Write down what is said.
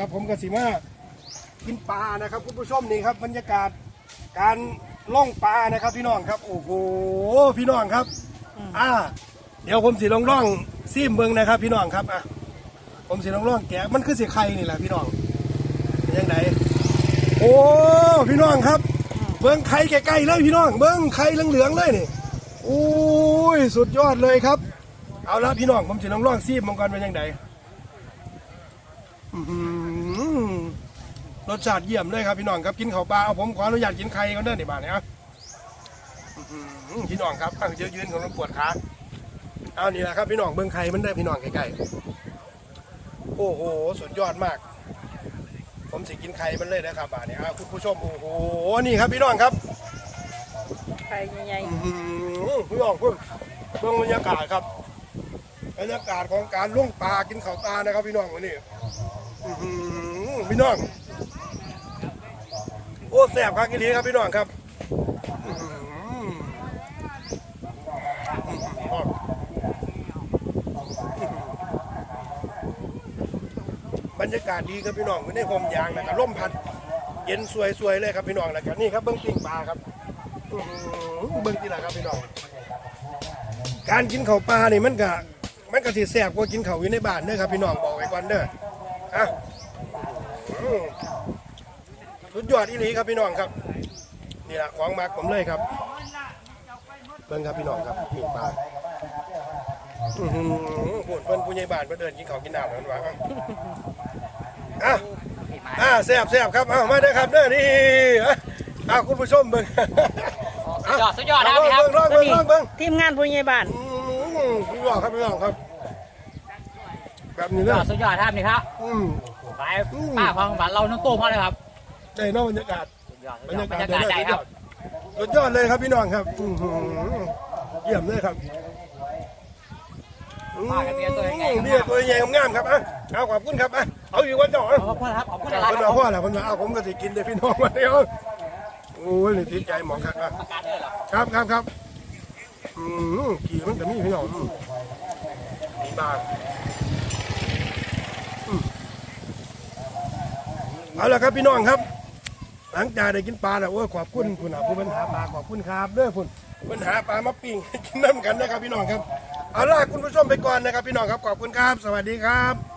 ครับผมกสิมากินปลานะครับคุณผู้ชมนี่ครับบรรยากาศการล่องปลานะครับพี่น้องครับโอ้โหพี่น้องครับอ่าเดี๋ยวผมสิลองล่องซีมเบิงนะครับ พี่น้องครับอะผมสิลองล่องแกะมันคือสีไข่นี่แหละพี่น้องเป็นยังไงโอ้พี่น้องครับ เบิ้งไข่ใกล้ๆเลยพี่น้อง เบิ้งไข่เหลืองๆเลยนี่โอ้ยสุดยอดเลยครับ เอาละพี่น้องผมสิลองล่องซีมมังกรเป็นยังไงอื้อหือ รสชาติเยี่ยมเลยครับพี่น้องครับกินข้าวปลาเอาผมขออนุญาตกินไข่กันเด้อในบ้านเนี่ยอะอื้อหือพี่น้องครับอะเยอะยืนของมันปวดขาเอานี่แหละครับพี่น้องเบิ้งไข่มันได้อพี่น้องใกล้ๆโอ้โหสุดยอดมาก ผมสิกินไข่มันเลยนะครับบ้านเนี่ยอะคุณผู้ชมโอ้โหนี่ครับพี่น้องครับไข่ใหญ่อื้อหือพี่น้องเพิ่งเบิ่งบรรยากาศครับบรรยากาศของการล่วงปลากินข้าวปลานะครับพี่น้องวันนี้อื้อหือ พี่น้อง โอ้แสบครับกิลีครับพี่น้องครับบรรยากาศดีครับพี่น้องวันนี้ผมยางนะครับร่มพัด เย็นสวยๆเลยครับพี่น้องแล้วกันนี่ครับเบิ้องปิ้งปลาครับอื้องที่ไหนครับพี่น้อง การกินข้าวปลานี่มันก็มันก็สิแสบกว่ากินข้าวอยู่ในบ้านเด้อครับพี่น้องบอกไว้ก่อนเด้อ อะอืมสุดยอดอีหลีครับพี่น้องครับ นี่แหละของมากผมเลยครับเบิ่งครับพี่น้องครับมีปลาอือหือพูดเพิ่นผู้ใหญ่บ้านเพิ่นเดินกินข้าวกินน้ำกันว่าอะอะแซ่บแซ่บครับเอามาเด้อครับเด้อนี่อะอะคุณผู้ชมเบิ่งสุดยอดสุดยอดนะครับพี่ครับเบิ่งลองเบิ่งลองเบิ่งๆทีมงานผู้ใหญ่บ้าน อืมสุดยอดครับพี่น้องครับ แบบนี้สุดเลยอดสุดยอดครับนี่ครับอืมไปป้าของบ้านเราน้องตู้มาเลยครับได้เนอกบรรยากาศ สุดยอดสุบดรรยอดยาบรการศยากาศได้ครับสุดยอดเลยครับพี่น้องครับอื้อหือเยี่ยมเลยครับป้ากับเบียร์ตัวใหญ่เบียร์ตัวใหญ่งามๆครับอะเอาขอบคุณครับอะเอาอยู่วันจ่อขอบคุณครับขอบคุณคหลายนๆคเอารับพ่อแหละคนมาเอาผมก็สิกินเด้อพี่น้องวันนี้เอาโอ้ยนี่ติดใจหมองครับอะประกาศเลยเหรอครับครับครับอืมขี่มันก็มีพี่น้องอืมมีบางอืม เอาละครับพี่น้องครับ หลังจากได้กินปลาแล้วโอ้ยขอบคุณคุณอาผู้ปัญหาปลาขอบคุณครับเด้อคุณปัญหาปลามาปิ้งกินน้ำกันนะครับพี่น้องครับเอาล่ะคุณผู้ชมไปก่อนนะครับพี่น้องครับขอบคุณครับ สวัสดีครับ